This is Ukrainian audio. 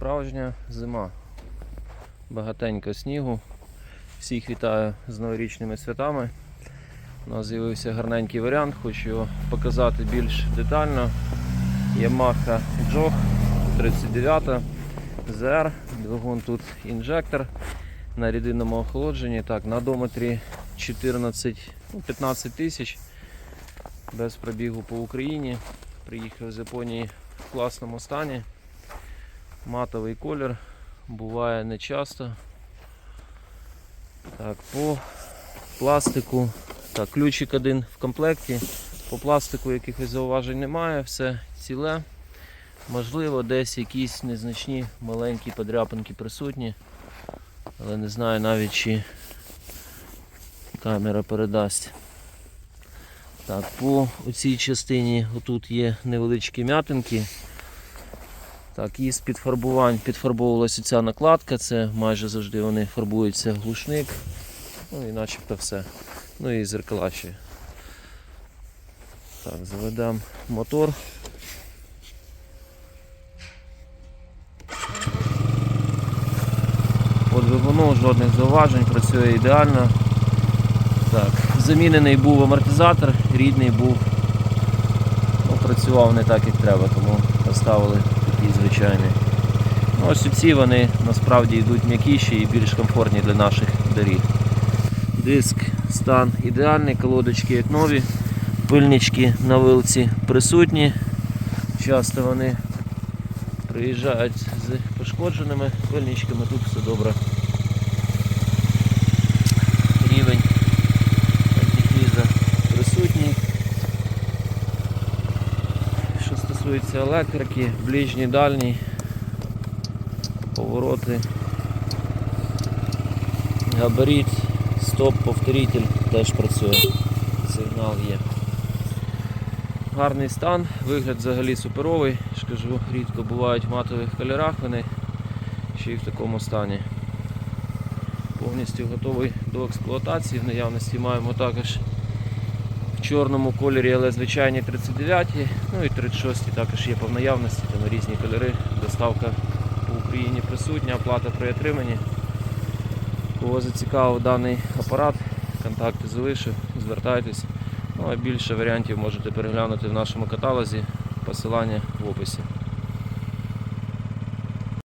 Справжня зима. Багатенько снігу. Всіх вітаю з новорічними святами. У нас з'явився гарненький варіант, хочу показати більш детально. Yamaha Jog 39 ZR, двигун тут інжектор на рідинному охолодженні. Так, на дометрі 14, ну, 15 тисяч без пробігу по Україні. Приїхав з Японії в класному стані. Матовий колір, буває не часто. Так, по пластику. Так, ключик один в комплекті. По пластику якихось зауважень немає, все ціле. Можливо, десь якісь незначні маленькі подряпинки присутні. Але не знаю навіть чи камера передасть. Так, по цій частині отут є невеличкі м'ятинки. Так, із підфарбувань підфарбовувалася ця накладка, це майже завжди вони фарбуються глушник. Ну і начебто все. Ну і зеркала ще. Так, заведемо мотор. По двигуну жодних зауважень, працює ідеально. Так, замінений був амортизатор, рідний був. Ну, працював не так, як треба, тому поставили такий звичайні. Ну, ось ці вони насправді йдуть м'якіші і більш комфортні для наших доріг. Диск стан ідеальний, колодочки як нові, пильнички на вилці присутні. Часто вони приїжджають з пошкодженими пильничками, тут все добре. Стосується електрики, ближній, дальній, повороти, габарит, стоп, повторитель теж працює. Сигнал є. Гарний стан, вигляд взагалі суперовий. Ж рідко бувають в матових кольорах вони ще й в такому стані. Повністю готовий до експлуатації. В наявності маємо також чорному кольорі, але звичайні 39, ну і 36 також є по наявності, там різні кольори. Доставка по Україні присутня, оплата при отриманні. Кого зацікавив даний апарат, контакти залишив, звертайтесь. Ну а більше варіантів можете переглянути в нашому каталозі, посилання в описі.